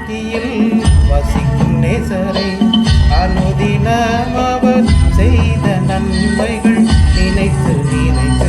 மத்தியில் வசிக்கும் நேசரை அனுதினம் அவர் செய்த நன்மைகள் நினைத்து நினைத்து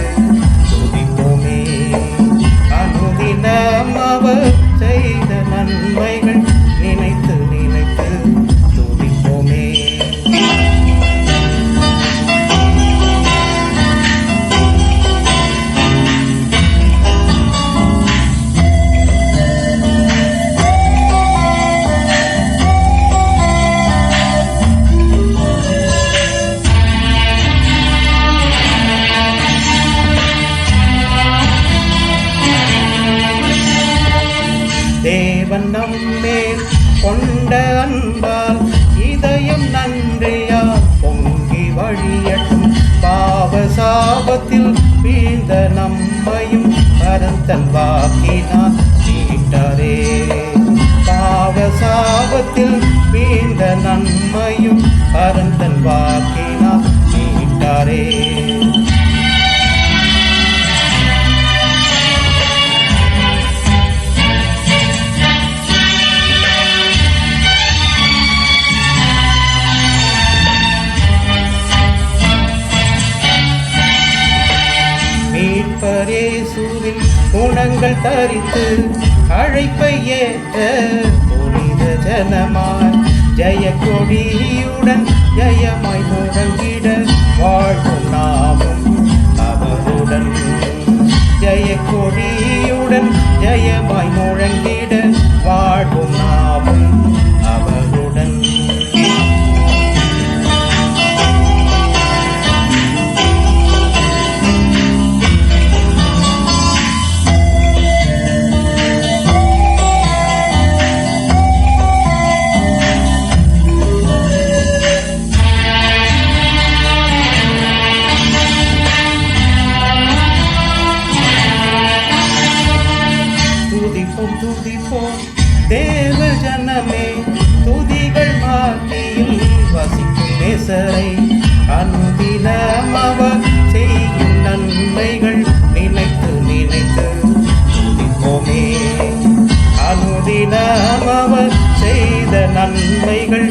தேவன் நம்மேல் கொண்ட அன்பால் இதயம் நன்றியா? பொங்கி வழியட்டும். பாவ சாபத்தில் வீழ்ந்த நம்மையும் பரந்தன் வாக்கினான் மீட்டாரே. பாவ சாபத்தில் வீழ்ந்த நன்மையும் பரந்தன் வா கரங்கள் தரித்து அழைப்பை ஏற்ற புனித ஜனமாய் ஜெய கொடியுடன் ஜெயமாய் முழங்கிட வாழ்வு நாமும் தேவ ஜனமே துதிகள் மாற்றியில் வசிக்கும் நேசரை அனுதினம் அவர் செய்யும் நன்மைகள் நினைத்து நினைத்து துதிப்போமே. அனுதினம் அவர் செய்த நன்மைகள்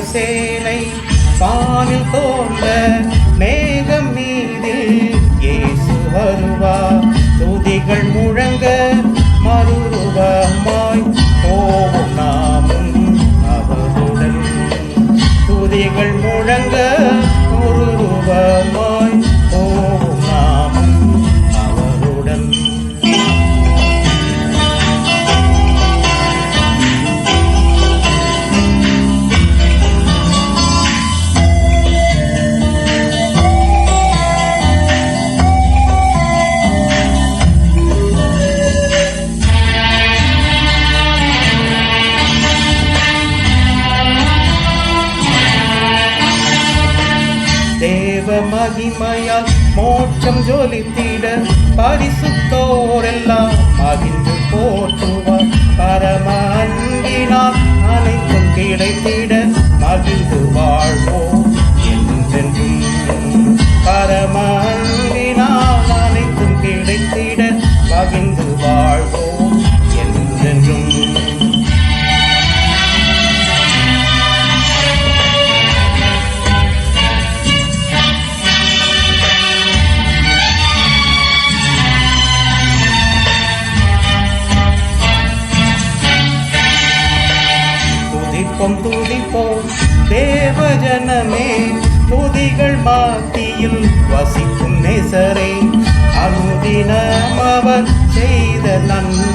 தேவசேனை வானில் தோன்ற மேகம் மீதில் ஏசு வருவா துதிகள் முழங்க மகிமையால் மோட்சம் ஜொலித்திட பரிசுத்தோரெல்லாம் மகிழ்ந்து போற்றுவார். பரம அன்பினால் அனைத்தும் கிடைத்திட மகிழ்ந்து வாழ்வோம். என்றென்றும் பரமா துதிப்போம் துதிப்போம். தேவஜனமே துதிகள் மாத்தியில் வசிக்கும் நேசரே. அனுதினம் அவர் செய்த நன்மை